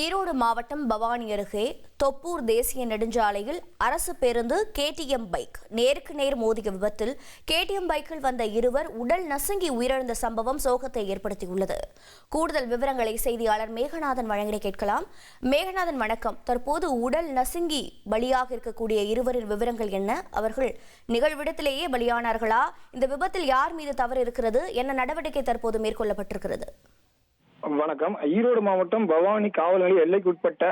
ஈரோடு மாவட்டம் பவானி அருகே தொப்பூர் தேசிய நெடுஞ்சாலையில் அரசு பேருந்து கேடிஎம் பைக் நேருக்கு நேர் மோதிய விபத்தில் கேடிஎம் பைக்கில் வந்த இருவர் உடல் நசுங்கி உயிரிழந்த சம்பவம் சோகத்தை ஏற்படுத்தியுள்ளது. கூடுதல் விவரங்களை செய்தியாளர் மேகநாதன் வழங்கிட கேட்கலாம். மேகநாதன் வணக்கம். தற்போது உடல் நசுங்கி பலியாக இருக்கக்கூடிய இருவரின் விவரங்கள் என்ன? அவர்கள் நிகழ்விடத்திலேயே பலியானார்களா? இந்த விபத்தில் யார் மீது தவறு இருக்கிறது? என்ன நடவடிக்கை தற்போது மேற்கொள்ளப்பட்டிருக்கிறது? வணக்கம். ஈரோடு மாவட்டம் பவானி காவல் நிலைய எல்லைக்குட்பட்ட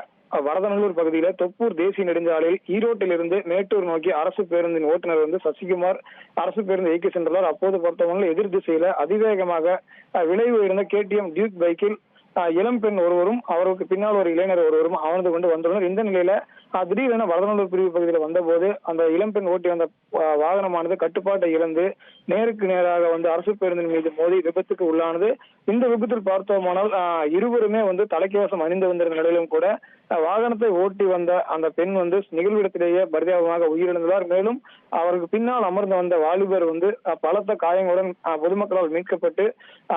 வரதநல்லூர் பகுதியில தொப்பூர் தேசிய நெடுஞ்சாலையில் ஈரோட்டிலிருந்து மேட்டூர் நோக்கி அரசு பேருந்தின் ஓட்டுநர் வந்து சசிகுமார் அரசு பேருந்து இயக்கி சென்றுள்ளார். அப்போது பார்த்தவங்க எதிர் திசையில அதிவேகமாக விளைவு விலை உயர்ந்த கேடிஎம் டியூக் பைக்கில் இளம் பெண் ஒருவரும் அவருக்கு பின்னால் ஒரு இளைஞர் ஒருவரும் அமர்ந்து கொண்டு வந்துள்ளனர். இந்த நிலையில திடீரென வரதநல்லூர் பிரிவு பகுதியில் வந்தபோது அந்த இளம்பெண் ஓட்டி வந்த வாகனமானது கட்டுப்பாட்டை இழந்து நேருக்கு நேராக வந்து அரசு பேருந்தின் மீது மோதி விபத்துக்கு உள்ளானது. இந்த விபத்தில் பார்த்தோமானால் இருவருமே வந்து தலைக்கவசம் அணிந்து வந்திருந்த நிலையிலும் கூட வாகனத்தை ஓட்டி வந்த அந்த பெண் வந்து நிகழ்விடத்திலேயே பரிதாபமாக உயிரிழந்ததார் மேலும் அவருக்கு பின்னால் அமர்ந்து வந்த வாலிபர் வந்து பலத்த காயங்களுடன் பொதுமக்களால் மீட்கப்பட்டு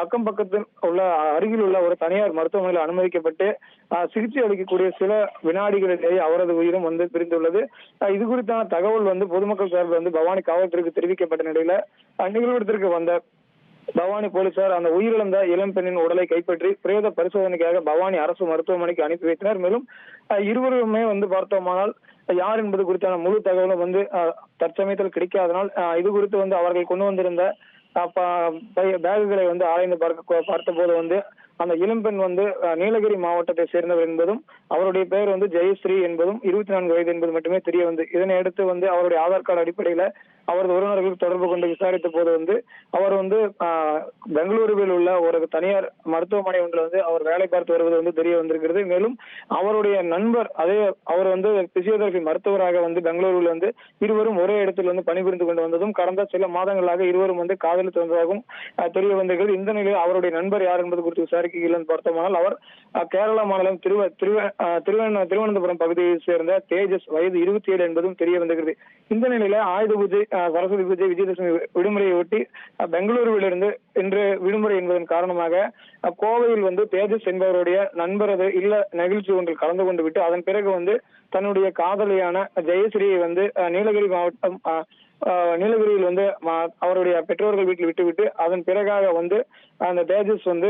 அக்கம் பக்கத்தில் உள்ள அருகில் உள்ள ஒரு தனியார் மருத்துவமனையில் அனுமதிக்கப்பட்டு அஹ், சிகிச்சை அளிக்கக்கூடிய சில வினாடிகளிலேயே அவரது உயிரும் வந்து பிரிந்துள்ளது. இது குறித்தான தகவல் வந்து பொதுமக்கள் சார்பில் வந்து பவானி காவல்துறைக்கு தெரிவிக்கப்பட்ட நிலையில அஹ், நிகழ்விடத்திற்கு வந்த பவானி போலீசார் அந்த உயிரிழந்த இளம் பெண்ணின் உடலை கைப்பற்றி பிரேத பரிசோதனைக்காக பவானி அரசு மருத்துவமனைக்கு அனுப்பி வைத்தனர். மேலும் இருவருமே வந்து பார்த்தோமானால் யார் என்பது குறித்தான முழு தகவலும் வந்து தற்சமயத்தில் கிடைக்காதனால் இது குறித்து வந்து அவர்கள் கொண்டு வந்திருந்த பேகுகளை வந்து ஆராய்ந்து பார்க்க பார்த்த போது வந்து அந்த இளம்பெண் வந்து நீலகிரி மாவட்டத்தை சேர்ந்தவர் என்பதும் அவருடைய பெயர் வந்து ஜெயஸ்ரீ என்பதும் இருபத்தி நான்கு வயது என்பது மட்டுமே தெரிய வந்து இதனை அடுத்து வந்து அவருடைய ஆதார் கார்டு அடிப்படையில அவரது உறவினர்கள் தொடர்பு கொண்டு விசாரித்த போது வந்து அவர் வந்து பெங்களூருவில் உள்ள ஒரு தனியார் மருத்துவமனை ஒன்றில் வந்து அவர் வேலை பார்த்து வருவது வந்து தெரிய வந்திருக்கிறது. மேலும் அவருடைய நண்பர் அதே அவர் வந்து பிசியோதெரபி மருத்துவராக வந்து பெங்களூருவில் வந்து இருவரும் ஒரே இடத்தில் வந்து பணிபுரிந்து கொண்டு வந்ததும் கடந்த சில மாதங்களாக இருவரும் வந்து காதலித்து வந்ததாகவும் தெரிய வந்திருக்கிறது. இந்த நிலையில் அவருடைய நண்பர் யார் என்பது குறித்து விசாரிக்கையில் பார்த்தோமானால் அவர் கேரள கேரளா மாநிலம் திருவ திருவ ஆஹ், திருவண்ண திருவனந்தபுரம் பகுதியை சேர்ந்த தேஜஸ் வயது இருபத்தி ஏழு என்பதும் தெரிய வந்திருக்கிறது. இந்த நிலையில ஆயுத பூஜை சரஸ்வதி பூஜை விஜயதசமி விடுமுறையை ஒட்டி பெங்களூருவிலிருந்து இன்று விடுமுறை என்பதன் காரணமாக கோவையில் வந்து தேஜஸ் என்பவருடைய நண்பரது இல்ல நிகழ்ச்சி ஒன்றில் கலந்து கொண்டு விட்டு அதன் பிறகு வந்து தன்னுடைய காதலியான ஜெயஸ்ரீயை வந்து நீலகிரி மாவட்டம் நீலகிரியில் வந்து மா- அவருடைய பெற்றோர்கள் வீட்டில் விட்டுவிட்டு அதன் பிறகாக வந்து அந்த தேஜஸ் வந்து